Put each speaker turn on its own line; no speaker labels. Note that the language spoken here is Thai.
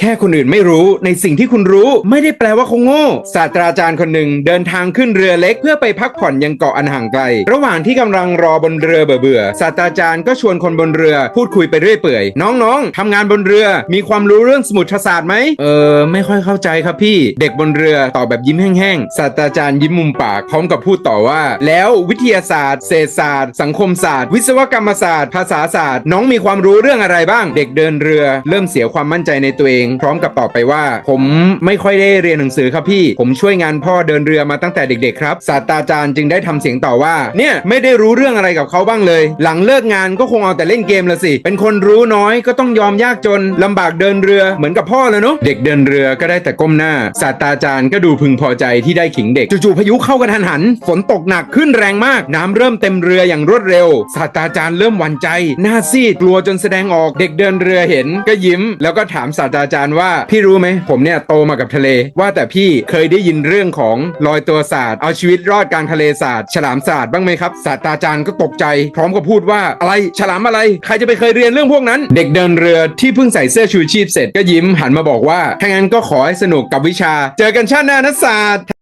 แค่คนอื่นไม่รู้ในสิ่งที่คุณรู้ไม่ได้แปลว่าเขาโง่ ศาสตราจารย์คนหนึ่งเดินทางขึ้นเรือเล็กเพื่อไปพักผ่อนยังเกาะอันห่างไกล ระหว่างที่กำลังรอบนเรือเบื่อๆศาสตราจารย์ก็ชวนคนบนเรือพูดคุยไปเรื่อยเปื่อย น้องๆทำงานบนเรือมีความรู้เรื่องสมุทรศาสตร์ไหมเออไม่ค่อยเข้าใจครับพี่ เด็กบนเรือตอบแบบยิ้มแห้งๆศาสตราจารย์ยิ้มมุมปากพร้อมกับพูดต่อว่า แล้ววิทยาศาสตร์เศรษฐศาสตร์ สังคมศาสตร์ วิศวกรรมศาสตร์ ภาษาศาสตร์ น้องมีความรู้เรื่องอะไรบ้าง เด็กเดินเรือ เริ่มเสียความมั่นใจในตัวเองพร้อมกับตอบไปว่า ผมไม่ค่อยได้เรียนหนังสือครับพี่ ผมช่วยงานพ่อเดินเรือมาตั้งแต่เด็กๆครับศาสตราจารย์จึงได้ทำเสียงต่อว่า เนี่ยไม่ได้รู้เรื่องอะไรกับเขาบ้างเลย หลังเลิกงานก็คงเอาแต่เล่นเกมละสิ เป็นคนรู้น้อยก็ต้องยอมยากจนลำบากเดินเรือเหมือนกับพ่อเลยเนาะเด็กเดินเรือก็ได้แต่ก้มหน้าศาสตราจารย์ก็ดูพึงพอใจที่ได้ขิงเด็กจู่ๆพายุเข้ากันหันหัน ฝนตกหนักขึ้นแรงมาก น้ำเริ่มเต็มเรืออย่างรวดเร็วศาสตราจารย์เริ่มหวั่นใจหน้าซีดกลัวจนแสดงออกเด็กเดินเรือเห็นก็ยิ้ม แล้วก็ถามศาสตราจารย์ว่าพี่รู้ไหมผมเนี่ยโตมากับทะเล ว่าแต่พี่เคยได้ยินเรื่องของลอยตัวศาสตร์เอาชีวิตรอดกลางทะเลศาสตร์ฉลามศาสตร์บ้างไหมครับศาสตราจารย์ก็ตกใจ พร้อมกับพูดว่าอะไรฉลามอะไร ใครจะไปเคยเรียนเรื่องพวกนั้น เด็กเดินเรือที่เพิ่งใส่เสื้อชูชีพเสร็จก็ยิ้มหันมาบอกว่าถ้างั้นก็ขอให้สนุกกับวิชา เจอกันชาติหน้านะศาสตร์